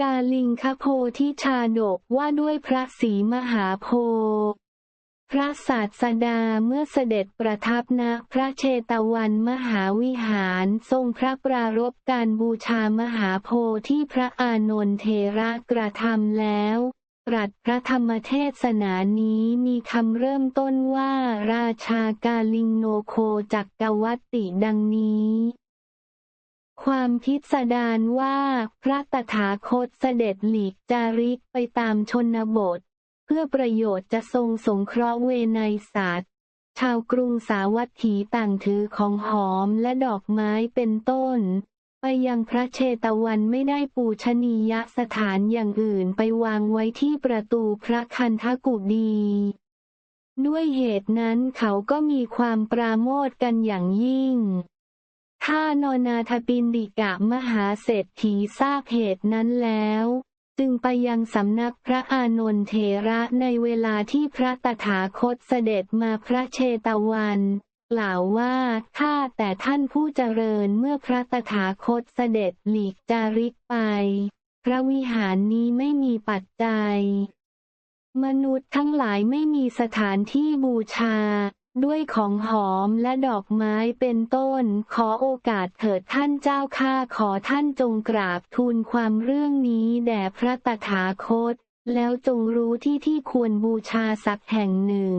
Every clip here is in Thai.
กาลิงคโพธิชาดกว่าด้วยพระศรีมหาโพธิ์พระศาสดาเมื่อเสด็จประทับณพระเชตวันมหาวิหารทรงพระปรารภการบูชามหาโพธิ์ที่พระอานนทเทระกระทำแล้ว ตรัสพระธรรมเทศนานี้มีคำเริ่มต้นว่าราชากาลิงโนโคจักกวัตติดังนี้ ความพิสดารว่าพระตถาคตเสด็จหลีกจาริกไปตามชนบท เพื่อประโยชน์จะทรงสงเคราะห์เวไนยสัตว์ชาวกรุงสาวัตถีต่างถือของหอมและดอกไม้เป็นต้น ไปยังพระเชตวันไม่ได้ปูชนียสถานอย่างอื่นไปวางไว้ที่ประตูพระคันธกุฎีด้วยเหตุนั้นเขาก็มีความปราโมทกันอย่างยิ่ง ถ้านอนาถปินดิกะมหาเศรษฐีทราบเหตุนั้นแล้ว จึงไปยังสำนักพระอานนทเถระในเวลาที่พระตถาคตเสด็จมาพระเชตวัน กล่าวว่าข้าแต่ท่านผู้เจริญเมื่อพระตถาคตเสด็จหลีกจาริกไป พระวิหารนี้ไม่มีปัจจัย มนุษย์ทั้งหลายไม่มีสถานที่บูชา ด้วยของหอมและดอกไม้เป็นต้น ขอโอกาสเถิดท่านเจ้าข้าขอท่านจงกราบทูลความเรื่องนี้แด่พระตถาคต แล้วจงรู้ที่ที่ควรบูชาสักแห่งหนึ่ง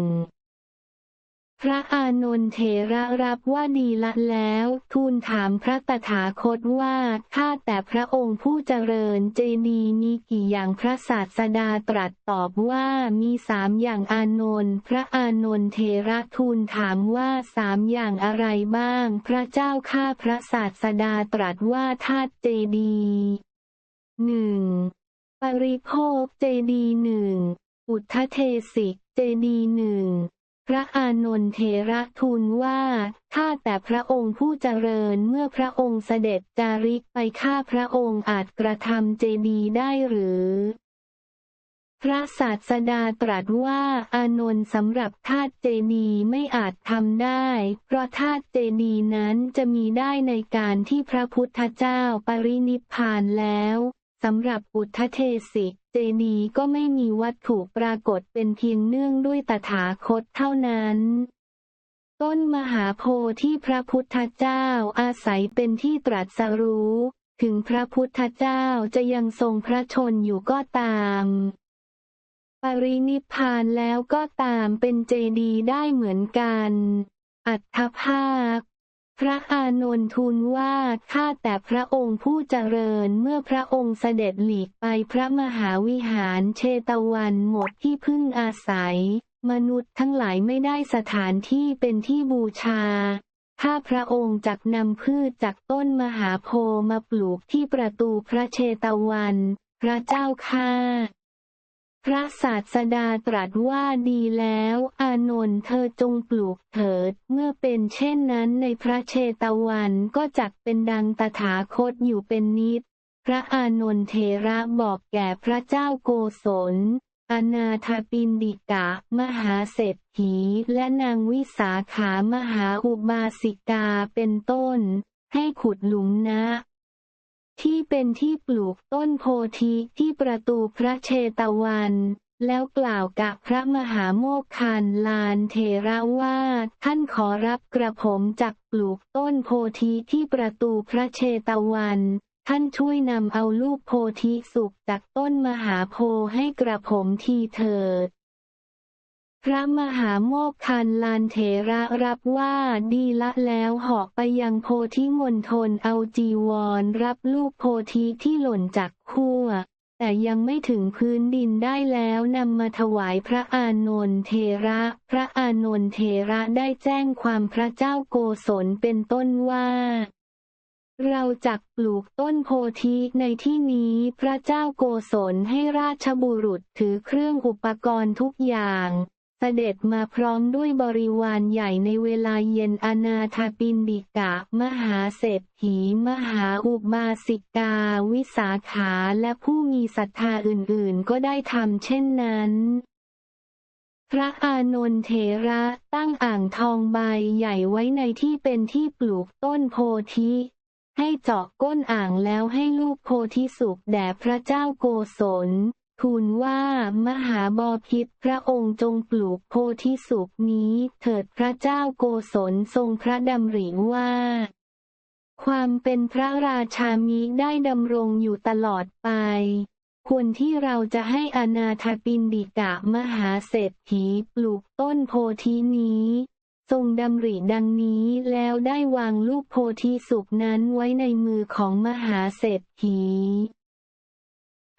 พระอานนทเถระรับว่าดีละแล้ว ทูลถามพระตถาคตว่าข้าแต่พระองค์ผู้เจริญเจดีย์มีกี่อย่างพระศาสดาตรัสตอบว่ามีสามอย่างอานนท์พระอานนทเถระทูลถามว่าสามอย่างอะไรบ้าง พระเจ้าข้าพระศาสดาตรัสว่าธาตุเจดีหนึ่งปริโภคเจดีหนึ่งอุทธเทสิกเจดีหนึ่ง พระอานนทเถระทูลว่า ข้าแต่พระองค์ผู้เจริญเมื่อพระองค์เสด็จจาริกไปข้าพระองค์อาจกระทำเจดีได้หรือ พระศาสดาตรัสว่าอานนท์สำหรับธาตุเจดีไม่อาจทำได้ เพราะธาตุเจดีนั้นจะมีได้ในการที่พระพุทธเจ้าปรินิพพานแล้วสำหรับอุทธเทสิก เจดีย์ก็ไม่มีวัตถุปรากฏเป็นเพียงเนื่องด้วยตถาคตเท่านั้น ต้นมหาโพธิ์ที่พระพุทธเจ้าอาศัยเป็นที่ตรัสรู้ ถึงพระพุทธเจ้าจะยังทรงพระชนอยู่ก็ตาม ปรินิพพานแล้วก็ตามเป็นเจดีย์ได้เหมือนกัน อัตภาค พระอานนท์ทูลว่าข้าแต่พระองค์ผู้เจริญเมื่อพระองค์เสด็จหลีกไปพระมหาวิหารเชตวันหมดที่พึ่งอาศัย มนุษย์ทั้งหลายไม่ได้สถานที่เป็นที่บูชาข้าพระองค์จักนำพืชจากต้นมหาโพมาปลูกที่ประตูพระเชตวัน พระเจ้าข้า พระศาสดาตรัสว่าดีแล้ว อานนท์เธอจงปลูกเถิด เมื่อเป็นเช่นนั้นในพระเชตวันก็จักเป็นดังตถาคตอยู่เป็นนิด พระอานนท์เทระบอกแก่พระเจ้าโกศล อนาถปินดิกะ มหาเศรษฐีและนางวิสาขามหาอุบาสิกาเป็นต้น ให้ขุดหลุมนะ ที่เป็นที่ปลูกต้นโพธิที่ประตูพระเชตวัน แล้วกล่าวกับพระมหาโมคคันลานเทระว่าท่านขอรับกระผมจากปลูกต้นโพธิที่ประตูพระเชตวัน ท่านช่วยนำเอาลูกโพธิสุกจากต้นมหาโพให้กระผมทีเถิด พระมหาโมคคันลานเถระรับว่าดีละแล้วหาะไปยังโพธิมณฑลเอาจีวรรับลูกโพธิที่หล่นจากขั้วแต่ยังไม่ถึงพื้นดินได้แล้วนำมาถวายพระอานนทเทระ พระอานนทเทระได้แจ้งความพระเจ้าโกศลเป็นต้นว่าเราจักปลูกต้นโพธิในที่นี้พระเจ้าโกศลให้ราชบุรุษถือเครื่องอุปกรณ์ทุกอย่าง เสด็จมาพร้อมด้วยบริวารใหญ่ในเวลาเย็นอนาถปินดิกะ มหาเศรษฐี มหาอุบาสิกา วิสาขาและผู้มีศรัทธาอื่นๆ ก็ได้ทำเช่นนั้น พระอานนทเถระตั้งอ่างทองใบใหญ่ไว้ในที่เป็นที่ปลูกต้นโพธิ ให้เจาะก้นอ่างแล้วให้ลูกโพธิสุขแด่พระเจ้าโกศล ทูลว่า มหาบอพิษพระองค์จงปลูกโพธิสุขนี้ เถิดพระเจ้าโกศลทรงพระดำริว่า ความเป็นพระราชามิได้ดำรงอยู่ตลอดไป ควรที่เราจะให้อนาถปินดิกะมหาเศรษฐีปลูกต้นโพธินี้ทรงดำริดังนี้แล้วได้วางลูกโพธิสุขนั้นไว้ในมือของมหาเศรษฐี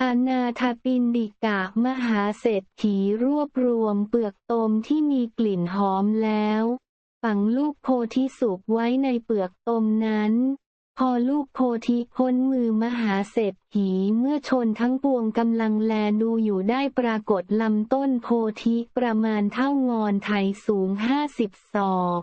อนาถปินดิกะมหาเศรษฐีรวบรวมเปลือกตมที่มีกลิ่นหอมแล้ว ฝังลูกโพธิสุขไว้ในเปลือกตมนั้น พอลูกโพธิพ้นมือมหาเศรษฐีเมื่อชนทั้งปวงกำลังแลดูอยู่ได้ปรากฏลำต้นโพธิประมาณเท่างอนไถสูงห้าสิบศอก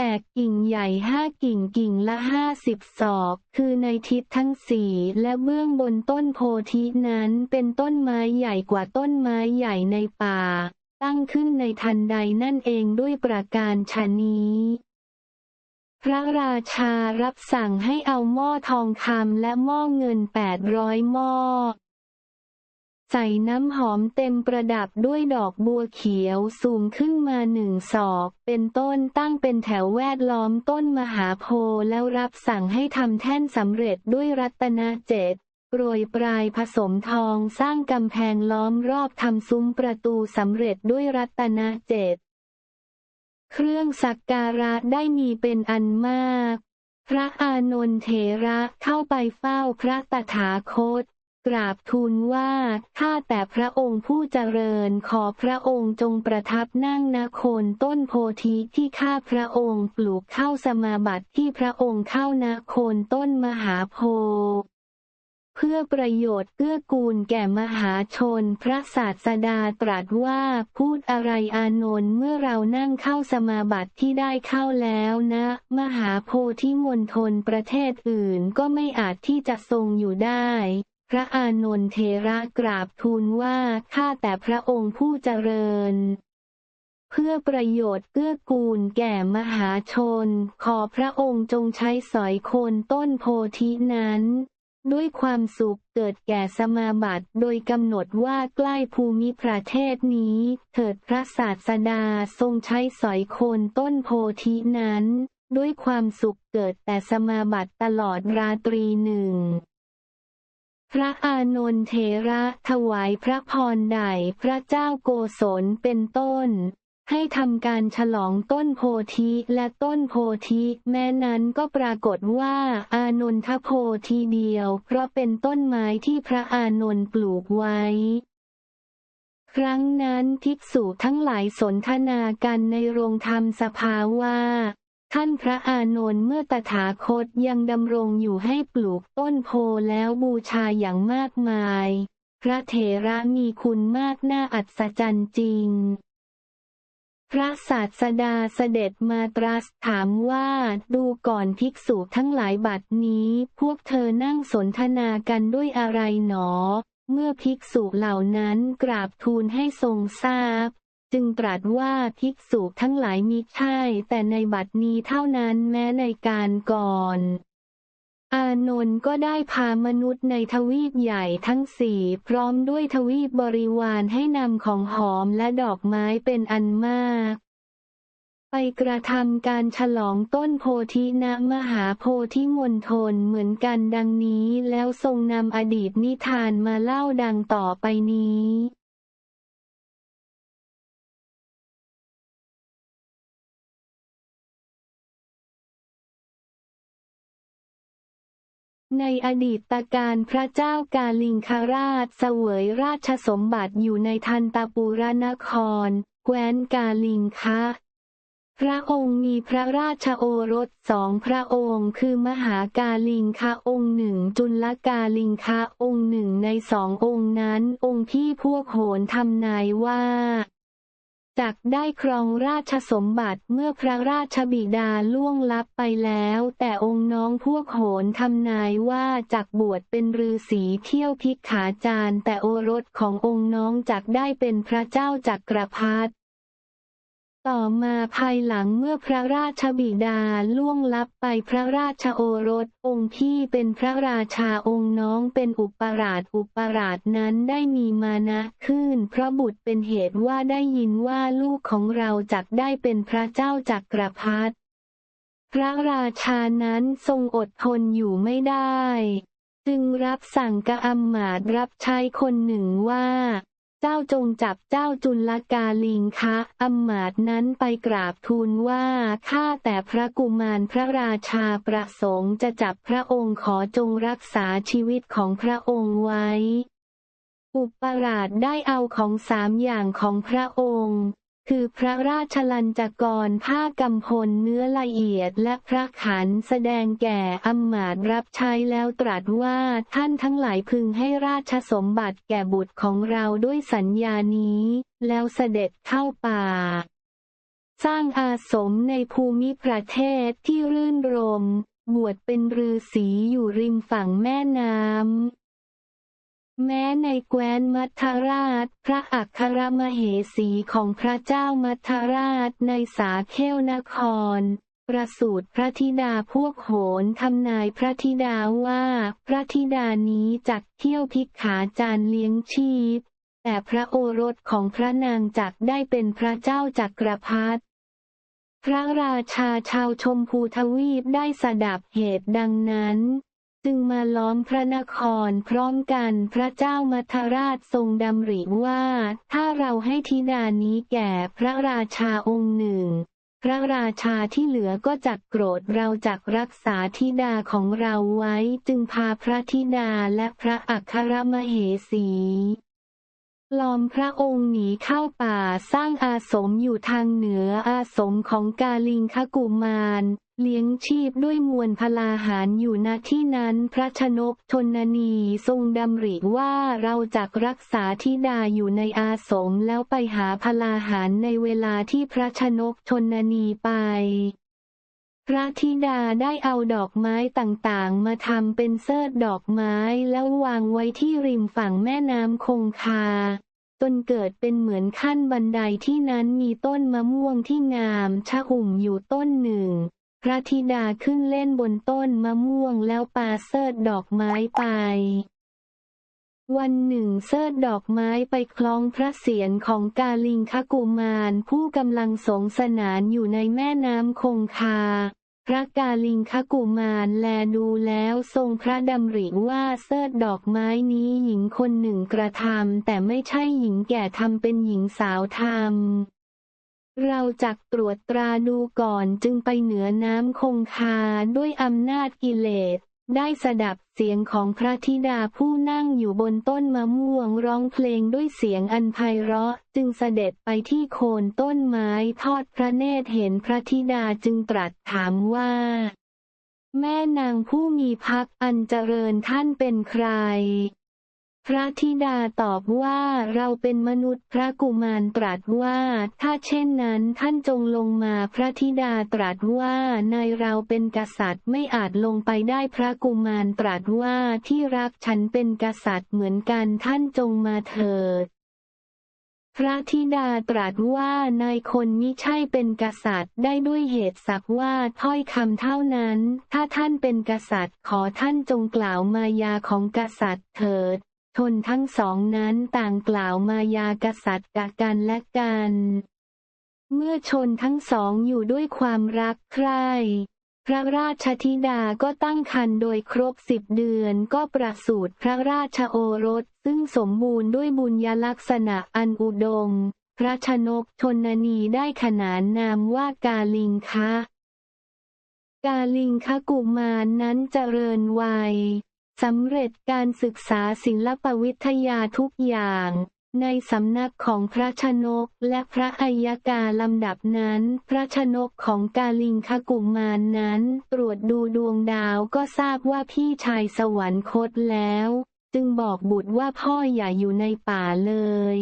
แตกกิ่งใหญ่ห้ากิ่งกิ่งละห้าสิบศอก คือในทิศทั้งสี่และเบื้องบนต้นโพธินั้นเป็นต้นไม้ใหญ่กว่าต้นไม้ใหญ่ในป่า ตั้งขึ้นในทันใดนั่นเองด้วยประการชนี้พระราชารับสั่งให้เอาหม้อทองคำและหม้อเงินแปดร้อยหม้อ ใส่น้ำหอมเต็มประดับด้วยดอกบัวเขียวสูงขึ้นมาหนึ่งศอก เป็นต้นตั้งเป็นแถวแวดล้อมต้นมหาโพธิ์แล้วรับสั่งให้ทำแท่นสำเร็จด้วยรัตนเจ็ดโปรยปลายผสมทองสร้างกำแพงล้อมรอบทำซุ้มประตูสำเร็จด้วยรัตนเจ็ดเครื่องสักการะได้มีเป็นอันมาก พระอานนทเถระเข้าไปเฝ้าพระตถาคต กราบทูลว่า ข้าแต่พระองค์ผู้เจริญขอพระองค์จงประทับนั่งณโคนต้นโพธิที่ข้าพระองค์ปลูกเข้าสมาบัติที่พระองค์เข้าณโคนต้นมหาโพธิ์เพื่อประโยชน์เกื้อกูลแก่มหาชน พระศาสดาตรัสว่าพูดอะไรอานนท์เมื่อเรานั่งเข้าสมาบัติที่ได้เข้าแล้วนะ มหาโพธิมณฑลประเทศอื่นก็ไม่อาจที่จะทรงอยู่ได้ พระอานนท์เทระกราบทูลว่าข้าแต่พระองค์ผู้เจริญ เพื่อประโยชน์เกื้อกูลแก่มหาชน ขอพระองค์จงใช้สอยโคนต้นโพธินั้น ด้วยความสุขเกิดแก่สมาบัติโดยกำหนดว่าใกล้ภูมิประเทศนี้ เถิดพระศาสดาทรงใช้สอยโคนต้นโพธินั้น ด้วยความสุขเกิดแต่สมาบัติตลอดราตรีหนึ่ง พระอานนท์เถระถวายพระพรใดพระเจ้าโกศลเป็นต้น ให้ทำการฉลองต้นโพธิและต้นโพธิ แม้นั้นก็ปรากฏว่าอานนทโพธิเดียว เพราะเป็นต้นไม้ที่พระอานนท์ปลูกไว้ ครั้งนั้นภิกษุทั้งหลายสนทนากันในโรงธรรมสภาว่า ท่านพระอานนท์เมื่อตถาคตยังดำรงอยู่ให้ปลูกต้นโพแล้วบูชาอย่างมากมาย พระเถระมีคุณมากน่าอัศจรรย์จริง พระศาสดาเสด็จมาตรัสถามว่าดูก่อนภิกษุทั้งหลายบัดนี้ พวกเธอนั่งสนทนากันด้วยอะไรหนอ เมื่อภิกษุเหล่านั้นกราบทูลให้ทรงทราบ จึงตรัสว่าภิกษุทั้งหลายมิใช่ แต่ในบัดนี้เท่านั้นแม้ในการก่อน อานนท์ก็ได้พามนุษย์ในทวีปใหญ่ทั้งสี่พร้อมด้วยทวีปบริวารให้นำของหอมและดอกไม้เป็นอันมาก ไปกระทำการฉลองต้นโพธิณมหาโพธิมณฑลเหมือนกันดังนี้แล้วทรงนำอดีตนิทานมาเล่าดังต่อไปนี้ ในอดีตการพระเจ้ากาลิงคราชเสวยราชสมบัติอยู่ในทันตปุรนครแคว้นกาลิงคะพระองค์มีพระราชโอรสสองพระองค์คือมหากาลิงคะองค์หนึ่งจุลกาลิงคะองค์หนึ่งในสององค์นั้น องค์ที่พวกโหนทำนายว่า จักได้ครองราชสมบัติเมื่อพระราชบิดาล่วงลับไปแล้ว แต่องค์น้องพวกโหนทำนายว่าจักบวชเป็นฤาษีเที่ยวพิกขาจารแต่โอรสขององค์น้องจักได้เป็นพระเจ้าจักรพรรดิ ต่อมาภายหลังเมื่อพระราชบิดาล่วงลับไปพระราชโอรสองค์พี่เป็นพระราชาองค์น้องเป็นอุปราชอุปราชนั้นได้มีมานะขึ้น เพราะบุตรเป็นเหตุว่าได้ยินว่าลูกของเราจักได้เป็นพระเจ้าจักรพรรดิพระราชานั้นทรงอดทนอยู่ไม่ได้ จึงรับสั่งกระอำมาตรับใช้คนหนึ่งว่า จ้าจงจับเจ้าจุลกาลิงคะอำมาตย์นั้นไปกราบทูลว่า ข้าแต่พระกุมารพระราชาประสงค์จะจับพระองค์ขอจงรักษาชีวิตของพระองค์ไว้ อุปราชได้เอาของสามอย่างของพระองค์ คือพระราชลัญจกรผ้ากำพลเนื้อละเอียดและพระขันแสดงแก่อำมาตย์รับใช้แล้วตรัสว่าท่านทั้งหลายพึงให้ราชสมบัติแก่บุตรของเราด้วยสัญญานี้ แล้วเสด็จเข้าป่า สร้างอาสมในภูมิประเทศที่รื่นรม บวชเป็นฤาษีอยู่ริมฝั่งแม่น้ำ แม้ในแคว้นมัทราช พระอัครมเหสีของพระเจ้ามัทราชในสาเขลนคร ประสูติพระธิดาพวกโหนทำนายพระธิดาว่า พระธิดานี้จักเที่ยวพิกขาจารเลี้ยงชีพ แต่พระโอรสของพระนางจักได้เป็นพระเจ้าจักรพรรดิพระราชาชาวชมพูทวีปได้สดับเหตุดังนั้น จึงมาล้อมพระนครพร้อมกันพระเจ้ามัทราชทรงดำริว่า ถ้าเราให้ธิดานี้แก่พระราชาองค์หนึ่ง พระราชาที่เหลือก็จักโกรธเราจักรักษาธิดาของเราไว้จึงพาพระธิดาและพระอัครมเหสี ลอมพระองค์หนีเข้าป่าสร้างอาสมอยู่ทางเหนืออาสมของกาลิงคกุมารเลี้ยงชีพด้วยมวลพลาหารอยู่ณที่นั้นพระชนกชนนีทรงดำริว่าเราจักรักษาธิดาอยู่ในอาสมแล้วไปหาพลาหารในเวลาที่พระชนกชนนีไป พระธิดาได้เอาดอกไม้ต่างๆ มาทำเป็นเสิร์ดดอกไม้แล้ววางไว้ที่ริมฝั่งแม่น้ำคงคาจนเกิดเป็นเหมือนขั้นบันไดที่นั้นมีต้นมะม่วงที่งามชะอุ่มอยู่ต้นหนึ่ง พระธิดาขึ้นเล่นบนต้นมะม่วงแล้วปาเสิร์ดดอกไม้ไป วันหนึ่งเสิร์ดดอกไม้ไปคล้องพระเศียรของกาลิงคกุมารผู้กำลังสงสนานอยู่ในแม่น้ำคงคา พระกาลิงคกุมารแลดูแล้วทรงพระดำริว่าเสิร์ดดอกไม้นี้หญิงคนหนึ่งกระทำแต่ไม่ใช่หญิงแก่ทำเป็นหญิงสาวทำเราจักตรวจตราดูก่อนจึงไปเหนือน้ำคงคาด้วยอำนาจกิเลส ได้สดับเสียงของพระธิดาผู้นั่งอยู่บนต้นมะม่วงร้องเพลงด้วยเสียงอันไพเราะ จึงเสด็จไปที่โคนต้นไม้ทอดพระเนตรเห็นพระธิดาจึงตรัสถามว่า แม่นางผู้มีพักอันเจริญท่านเป็นใคร พระธิดาตอบว่าเราเป็นมนุษย์พระกุมารตรัสว่า ถ้าเช่นนั้นท่านจงลงมาพระธิดาตรัสว่าในเราเป็นกษัตริย์ไม่อาจลงไปได้พระกุมารตรัสว่าที่รักฉันเป็นกษัตริย์เหมือนกันท่านจงมาเถิดพระธิดาตรัสว่านายคนมิใช่เป็นกษัตริย์ได้ด้วยเหตุสักว่าถ้อยคำเท่านั้น ถ้าท่านเป็นกษัตริย์ขอท่านจงกล่าวมายาของกษัตริย์เถิด ชนทั้งสองนั้นต่างกล่าวมายากษัตริย์กะกันและกัน เมื่อชนทั้งสองอยู่ด้วยความรักใคร่พระราชธิดาก็ตั้งครรภ์โดยครบสิบเดือนก็ประสูติพระราชโอรส ซึ่งสมบูรณ์ด้วยบุญยลักษณะอันอุดม พระชนกชนนีได้ขนานนามว่ากาลิงคะ กาลิงคะกุมารนั้นเจริญวัย สำเร็จการศึกษาศิลปวิทยาทุกอย่าง ในสำนักของพระชนกและพระอัยการลำดับนั้น พระชนกของกาลิงคกุมารนั้น ตรวจดูดวงดาวก็ทราบว่าพี่ชายสวรรคตแล้ว จึงบอกบุตรว่าพ่ออย่าอยู่ในป่าเลย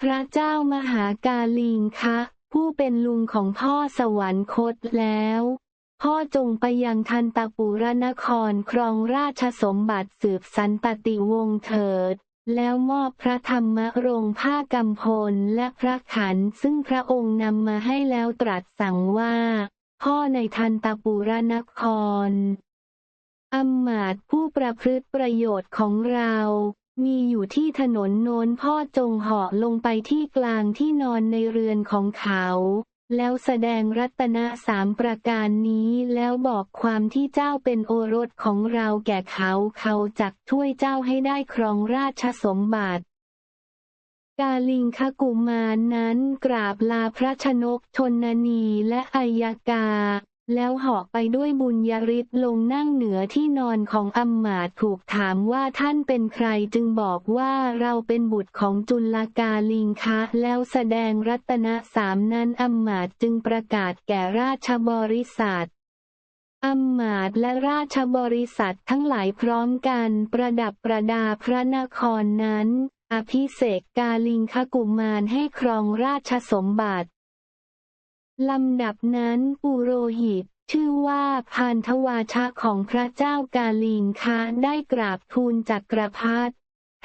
พระเจ้ามหากาลิงคะ ผู้เป็นลุงของพ่อสวรรคตแล้ว พ่อจงไปยังทันตปุรนครครองราชสมบัติสืบสันตติวงศ์เถิด แล้วมอบพระธรรมรงผ้ากำพลและพระขันซึ่งพระองค์นำมาให้แล้วตรัสสั่งว่า พ่อในทันตปุรนครอำมาตผู้ประพฤติประโยชน์ของเรามีอยู่ที่ถนนโน้นพ่อจงเหาะลงไปที่กลางที่นอนในเรือนของเขา แล้วแสดงรัตนะสามประการนี้แล้วบอกความที่เจ้าเป็นโอรสของเราแก่เขาเขาจักช่วยเจ้าให้ได้ครองราชสมบัติ กาลิงคกุมารนั้นกราบลาพระชนกชนนีและอัยกา แล้วหาะไปด้วยบุญยริศลงนั่งเหนือที่นอนของอัมมาตย์ถูกถามว่าท่านเป็นใครจึงบอกว่าเราเป็นบุตรของจุลกาลิงคะ แล้วแสดงรัตนะสามนั้นอัมมาตย์จึงประกาศแก่ราชบริษัทอัมมาตย์และราชบริษัททั้งหลายพร้อมกันประดับประดาพระนครนั้น อภิเษกกาลิงคกุมารให้ครองราชสมบัติ ลำดับนั้นปุโรหิต ชื่อว่าพานทวาชะของพระเจ้ากาลิงคะได้กราบทูลจักรพรรดิ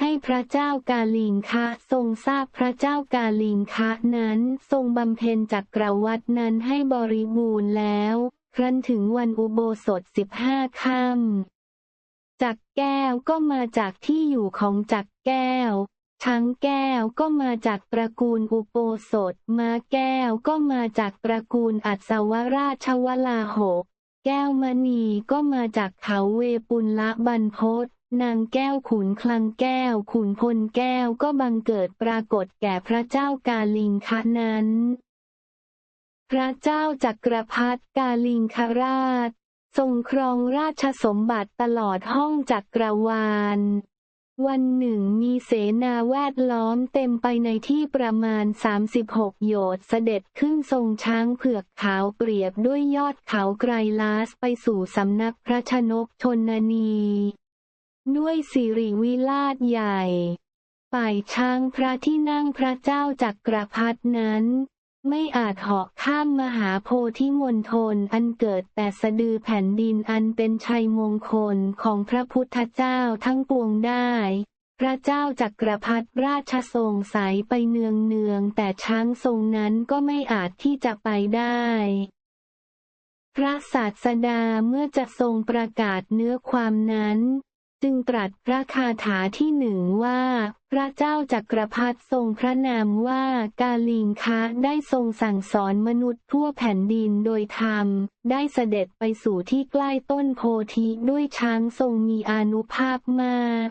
ให้พระเจ้ากาลิงคะทรงทราบพระเจ้ากาลิงคะนั้นทรงบำเพ็ญจักรวัดนั้นให้บริบูรณ์แล้ว ครั้นถึงวันอุโบสถสิบห้าค่ำจักแก้วก็มาจากที่อยู่ของจักแก้ว ช้างแก้วก็มาจากตระกูลอุโปสถ ม้าแก้วก็มาจากตระกูลอัศวราชวลาหก แก้วมณีก็มาจากเขาเวปุลละบรรพตนางแก้วขุนคลังแก้วขุนพลแก้วก็บังเกิดปรากฏแก่พระเจ้ากาลิงคะนั้น พระเจ้าจักรพรรดิกาลิงคราช ทรงครองราชสมบัติตลอดห้องจักรวาล วันหนึ่งมีเสนาแวดล้อมเต็มไปในที่ประมาณ 36 โยชน์เสด็จขึ้นทรงช้างเผือกขาวเปรียบด้วยยอดเขาไกรลาสไปสู่สำนักพระชนกชนนี ด้วยสิริวิลาศใหญ่ ฝ่ายช้างพระที่นั่งพระเจ้าจักรพรรดนั้น ไม่อาจเหาะข้ามมหาโพธิมณฑลอันเกิดแต่สะดือแผ่นดินอันเป็นชัยมงคลของพระพุทธเจ้าทั้งปวงได้ พระเจ้าจักรพรรดิราชทรงสายไปเนืองเนืองๆแต่ช้างทรงนั้นก็ไม่อาจที่จะไปได้ พระศาสดาเมื่อจะทรงประกาศเนื้อความนั้น จึงตรัสพระคาถาที่หนึ่งว่า พระเจ้าจักรพรรดิทรงพระนามว่ากาลิงคะได้ทรงสั่งสอนมนุษย์ทั่วแผ่นดินโดยธรรม ได้เสด็จไปสู่ที่ใกล้ต้นโพธิด้วยช้างทรงมีอานุภาพมาก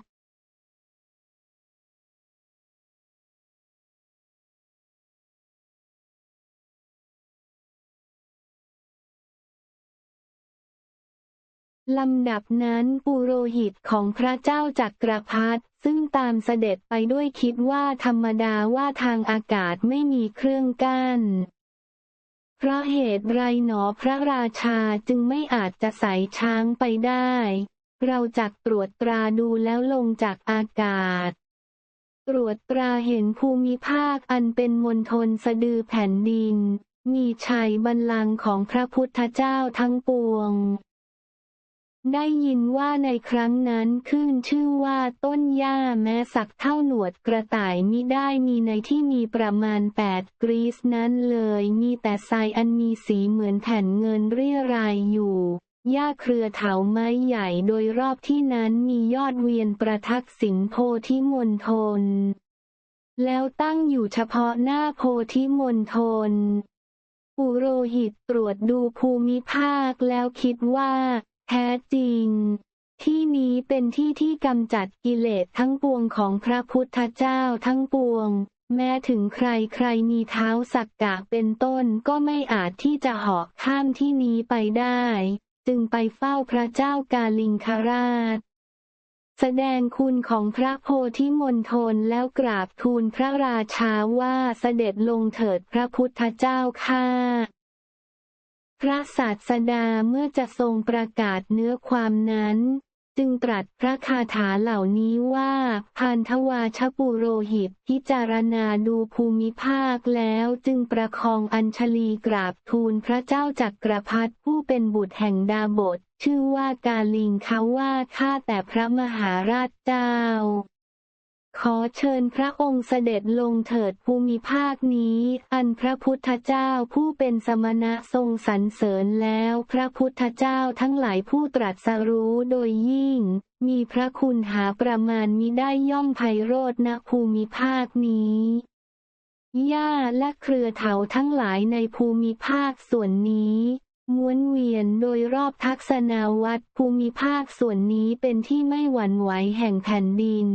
ลำดับนั้นปุโรหิตของพระเจ้าจักรพรรดิซึ่งตามเสด็จไปด้วยคิดว่าธรรมดาว่าทางอากาศไม่มีเครื่องกั้นเพราะเหตุไรหนอพระราชาจึงไม่อาจจะใส่ช้างไปได้ เราจักตรวจตราดูแล้วลงจากอากาศ ตรวจตราเห็นภูมิภาคอันเป็นมณฑลสะดือแผ่นดิน มีชัยบัลลังก์ของพระพุทธเจ้าทั้งปวง ได้ยินว่าในครั้งนั้นขึ้นชื่อว่าต้นหญ้าแม้สักเท่าหนวดกระต่ายมิได้มีในที่มีประมาณแปดกรีซนั้นเลย มีแต่ทรายอันมีสีเหมือนแผ่นเงินเรียรายอยู่หญ้าเครือเถาไม้ใหญ่โดยรอบที่นั้นมียอดเวียนประทักษิณโพธิมณฑลแล้วตั้งอยู่เฉพาะหน้าโพธิมณฑลปุโรหิตตรวจดูภูมิภาคแล้วคิดว่า แท้จริง ที่นี้เป็นที่ที่กำจัดกิเลสทั้งปวงของพระพุทธเจ้าทั้งปวง แม้ถึงใครใครมีเท้าสักกะเป็นต้นก็ไม่อาจที่จะหาะข้ามที่นี้ไปได้ จึงไปเฝ้าพระเจ้ากาลิงคราชแสดงคุณของพระโพธิมณฑลแล้วกราบทูลพระราชาว่าเสด็จลงเถิดพระพุทธเจ้าข้า พระศาสดาเมื่อจะทรงประกาศเนื้อความนั้น จึงตรัสพระคาถาเหล่านี้ว่าพันทวาชปุโรหิตพิจารณาดูภูมิภาคแล้วจึงประคองอัญชลีกราบทูลพระเจ้าจักรพรรดิผู้เป็นบุตรแห่งดาบท ชื่อว่ากาลิงเขาว่าข้าแต่พระมหาราชเจ้า ขอเชิญพระองค์เสด็จลงเถิดภูมิภาคนี้ อันพระพุทธเจ้าผู้เป็นสมณะทรงสรรเสริญแล้ว พระพุทธเจ้าทั้งหลายผู้ตรัสรู้โดยยิ่ง มีพระคุณหาประมาณมิได้ย่อมไพโรจณภูมิภาคนี้หญ้าและเครือเถาทั้งหลายในภูมิภาคส่วนนี้ม้วนเวียนโดยรอบทักษณาวัดภูมิภาคส่วนนี้เป็นที่ไม่หวั่นไหวแห่งแผ่นดิน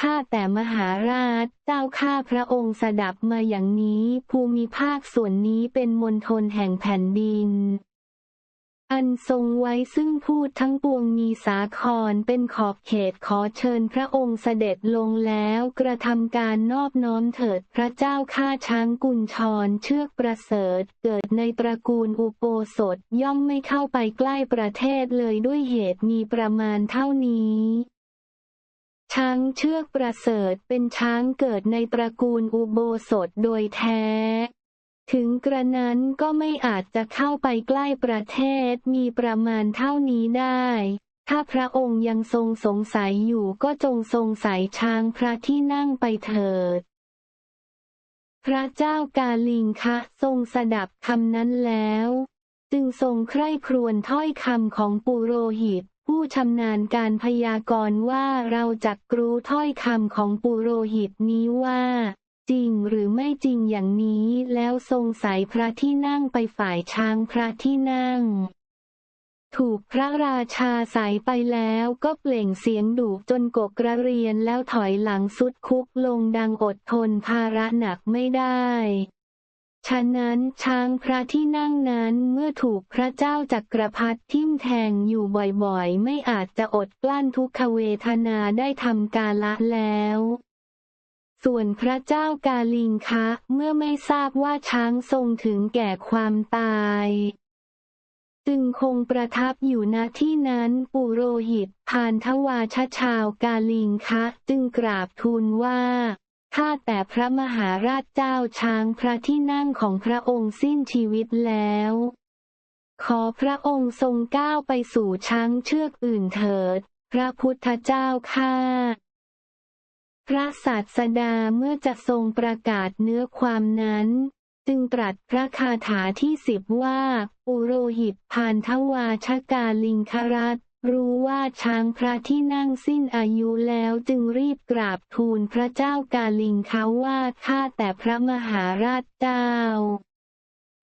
ข้าแต่มหาราช เจ้าข้าพระองค์สดับมาอย่างนี้ ภูมิภาคส่วนนี้เป็นมณฑลแห่งแผ่นดิน อันทรงไว้ซึ่งพูดทั้งปวงมีสาครเป็นขอบเขตขอเชิญพระองค์เสด็จลงแล้วกระทำการนอบน้อมเถิดพระเจ้าข้าช้างกุญชรเชือกประเสริฐเกิดในตระกูลอุโปสถย่อมไม่เข้าไปใกล้ประเทศเลยด้วยเหตุมีประมาณเท่านี้ ช้างเชือกประเสริฐเป็นช้างเกิดในตระกูลอุโบสถโดยแท้ ถึงกระนั้นก็ไม่อาจจะเข้าไปใกล้ประเทศมีประมาณเท่านี้ได้ ถ้าพระองค์ยังทรงสงสัยอยู่ก็จงทรงใส่ช้างพระที่นั่งไปเถิด พระเจ้ากาลิงคะทรงสดับคำนั้นแล้ว จึงทรงใคร่ครวญถ้อยคำของปุโรหิต ผู้ชำนาญการพยากรณ์ว่าเราจักรู้ถ้อยคำของปุโรหิตนี้ว่า จริงหรือไม่จริงอย่างนี้แล้วทรงใส่พระที่นั่งไปฝ่ายช้างพระที่นั่ง ถูกพระราชาใสยไปแล้วก็เปล่งเสียงดุจนกกระเรียนแล้วถอยหลังสุดคุกลงดังอดทนภาระหนักไม่ได้ ฉะนั้นช้างพระที่นั่งนั้นเมื่อถูกพระเจ้าจักรพรรดิทิ่มแทงอยู่บ่อยๆ ไม่อาจจะอดกลั้นทุกขเวทนาได้ทำกาละแล้ว ส่วนพระเจ้ากาลิงคะเมื่อไม่ทราบว่าช้างทรงถึงแก่ความตายจึงคงประทับอยู่ณที่นั้นปุโรหิตพานทวาชชาวกาลิงคะ จึงกราบทูลว่า ข้าแต่พระมหาราชเจ้าช้างพระที่นั่งของพระองค์สิ้นชีวิตแล้ว ขอพระองค์ทรงก้าวไปสู่ช้างเชือกอื่นเถิด พระพุทธเจ้าข้าพระศาสดาเมื่อจะทรงประกาศเนื้อความนั้น จึงตรัสพระคาถาที่สิบว่าปุโรหิตพานทวาชกาลิงครัต รู้ว่าช้างพระที่นั่งสิ้นอายุแล้วจึงรีบกราบทูลพระเจ้ากาลิงเขาว่าข้าแต่พระมหาราชเจ้า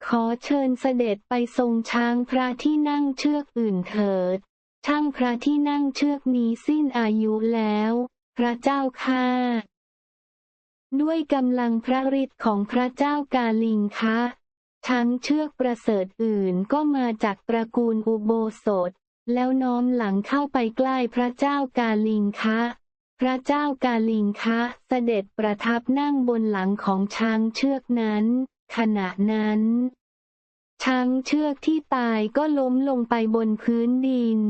ขอเชิญเสด็จไปทรงช้างพระที่นั่งเชือกอื่นเถิด ช่างพระที่นั่งเชือกนี้สิ้นอายุแล้ว พระเจ้าข้าด้วยกำลังพระฤทธิ์ของพระเจ้ากาลิงคะช้างเชือกประเสริฐอื่นก็มาจากตระกูลอุโบสถ แล้วน้อมหลังเข้าไปใกล้พระเจ้ากาลิงคะ พระเจ้ากาลิงคะเสด็จประทับนั่งบนหลังของช้างเชือกนั้น ขณะนั้น ช้างเชือกที่ตายก็ล้มลงไปบนพื้นดิน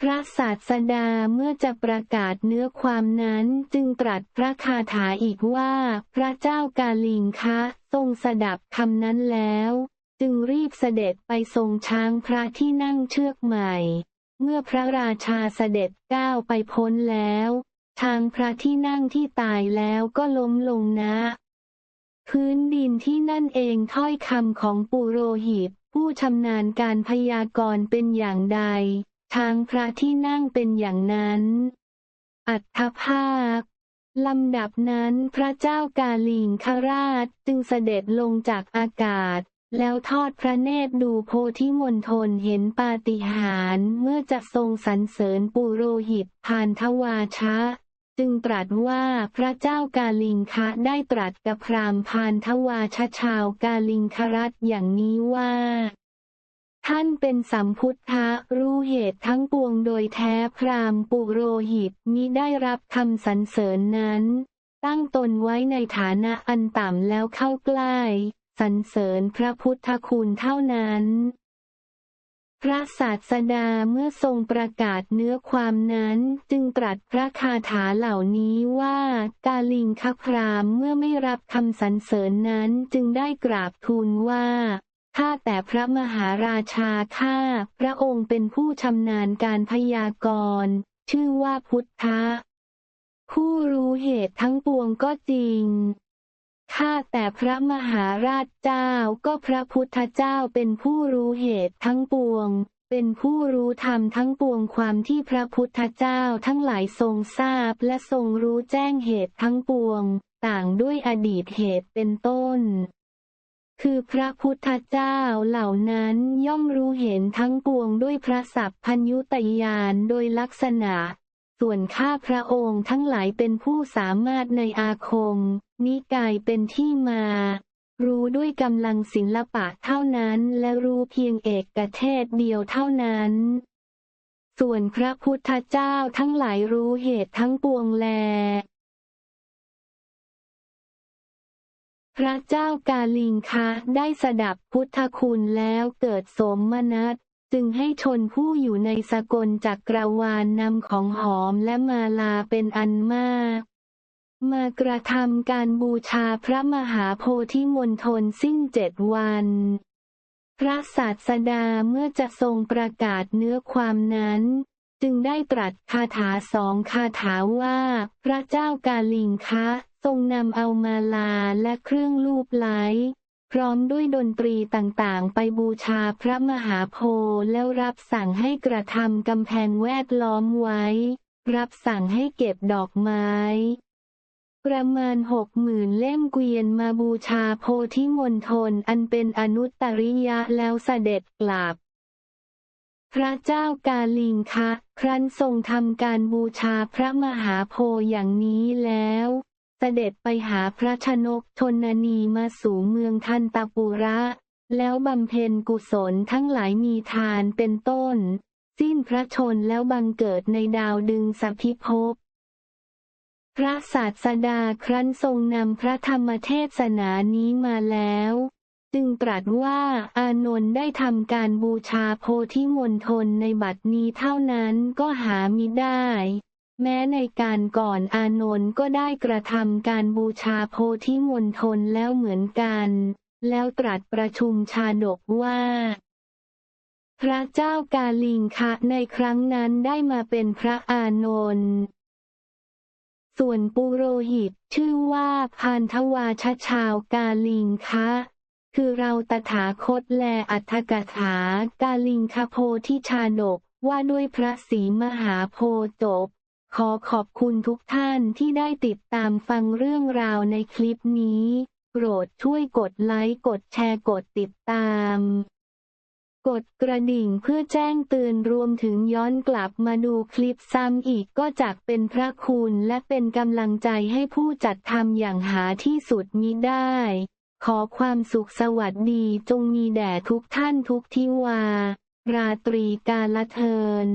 พระศาสดาเมื่อจะประกาศเนื้อความนั้นจึงตรัสพระคาถาอีกว่า พระเจ้ากาลิงคะ ทรงสดับคำนั้นแล้ว จึงรีบเสด็จไปทรงช้างพระที่นั่งเชือกใหม่ เมื่อพระราชาเสด็จก้าวไปพ้นแล้ว ช้างพระที่นั่งที่ตายแล้วก็ล้มลงนะ พื้นดินที่นั่นเองถ้อยคำของปุโรหิต ผู้ชำนาญการพยากรณ์เป็นอย่างใดทางพระที่นั่งเป็นอย่างนั้น อัตภาคลำดับนั้นพระเจ้ากาลิงคราชจึงเสด็จลงจากอากาศ แล้วทอดพระเนตรดูโพธิมณฑลเห็นปาฏิหาริย์เมื่อจะทรงสรรเสริญปุโรหิตพานทวาชะ จึงตรัสว่าพระเจ้ากาลิงคะได้ตรัสกับพรามพานทวาชชาวกาลิงครัตอย่างนี้ว่าท่านเป็นสัมพุทธะรู้เหตุทั้งปวงโดยแท้พรามปุโรหิตมิได้รับคำสรรเสริญนั้น ตั้งตนไว้ในฐานะอันต่ำแล้วเข้าใกล้ สรรเสริญพระพุทธคุณเท่านั้น พระศาสดาเมื่อทรงประกาศเนื้อความนั้นจึงตรัสพระคาถาเหล่านี้ว่ากาลิงคพรามเมื่อไม่รับคำสรรเสริญนั้นจึงได้กราบทูลว่าข้าแต่พระมหาราชาข้าพระองค์เป็นผู้ชำนาญการพยากรณ์ ชื่อว่าพุทธะผู้รู้เหตุทั้งปวงก็จริง ข้าแต่พระมหาราชเจ้าก็พระพุทธเจ้าเป็นผู้รู้เหตุทั้งปวง เป็นผู้รู้ธรรมทั้งปวงความที่พระพุทธเจ้าทั้งหลายทรงทราบและทรงรู้แจ้งเหตุทั้งปวง ต่างด้วยอดีตเหตุเป็นต้น คือพระพุทธเจ้าเหล่านั้นย่อมรู้เห็นทั้งปวงด้วยพระสัพพัญยุตยานโดยลักษณะ ส่วนข้าพระองค์ทั้งหลายเป็นผู้สามารถในอาคม นิกายเป็นที่มา รู้ด้วยกำลังศิลปะเท่านั้นและรู้เพียงเอกเทศเดียวเท่านั้น ส่วนพระพุทธเจ้าทั้งหลายรู้เหตุทั้งปวงแล พระเจ้ากาลิงคะได้สดับพุทธคุณแล้วเกิดสมนัต จึงให้ชนผู้อยู่ในสกลจักรวาลนำของหอมและมาลาเป็นอันมาก มากระทำการบูชาพระมหาโพธิมณฑลสิ้นเจ็ดวัน พระศาสดาเมื่อจะทรงประกาศเนื้อความนั้น จึงได้ตรัสคาถาสองคาถาว่า พระเจ้ากาลิงคะทรงนำเอามาลาและเครื่องลูบไล้ พร้อมด้วยดนตรีต่างๆ ไปบูชาพระมหาโพธิ์แล้วรับสั่งให้กระทำกำแพงแวดล้อมไว้ รับสั่งให้เก็บดอกไม้ ประมาณหกหมื่นเล่มเกวียนมาบูชาโพธิมณฑลอันเป็นอนุตตริยะแล้วเสด็จกลับ พระเจ้ากาลิงคะ ครั้นทรงทำการบูชาพระมหาโพธิ์อย่างนี้แล้ว เสด็จไปหาพระชนกชนนีมาสู่เมืองทันตปุระ แล้วบำเพ็ญกุศลทั้งหลายมีทานเป็นต้น สิ้นพระชนแล้วบังเกิดในดาวดึงสัพพิภพพระศาสดาครั้นทรงนำพระธรรมเทศนานี้มาแล้ว จึงตรัสว่าอานนท์ได้ทำการบูชาโพธิมณฑลในบัดนี้เท่านั้นก็หามิได้ แม้ในการก่อนอานนท์ก็ได้กระทำการบูชาโพธิมณฑลแล้วเหมือนกัน แล้วตรัสประชุมชาดกว่า พระเจ้ากาลิงคะในครั้งนั้นได้มาเป็นพระอานนท์ส่วนปุโรหิตชื่อว่าพานทวาชชาวกาลิงคะ คือเราตถาคตแลอัฏฐกถากาลิงคโพธิชาดกว่าด้วยพระศรีมหาโพธิ์จบ ขอขอบคุณทุกท่านที่ได้ติดตามฟังเรื่องราวในคลิปนี้ โปรดช่วยกดไลค์ กดแชร์กดติดตาม กดกระดิ่งเพื่อแจ้งเตือนรวมถึงย้อนกลับมาดูคลิปซ้ำอีกก็จักเป็นพระคุณและเป็นกำลังใจให้ผู้จัดทำอย่างหาที่สุดมิได้ ขอความสุขสวัสดีจงมีแด่ทุกท่านทุกทิวา ราตรีกาลเทิน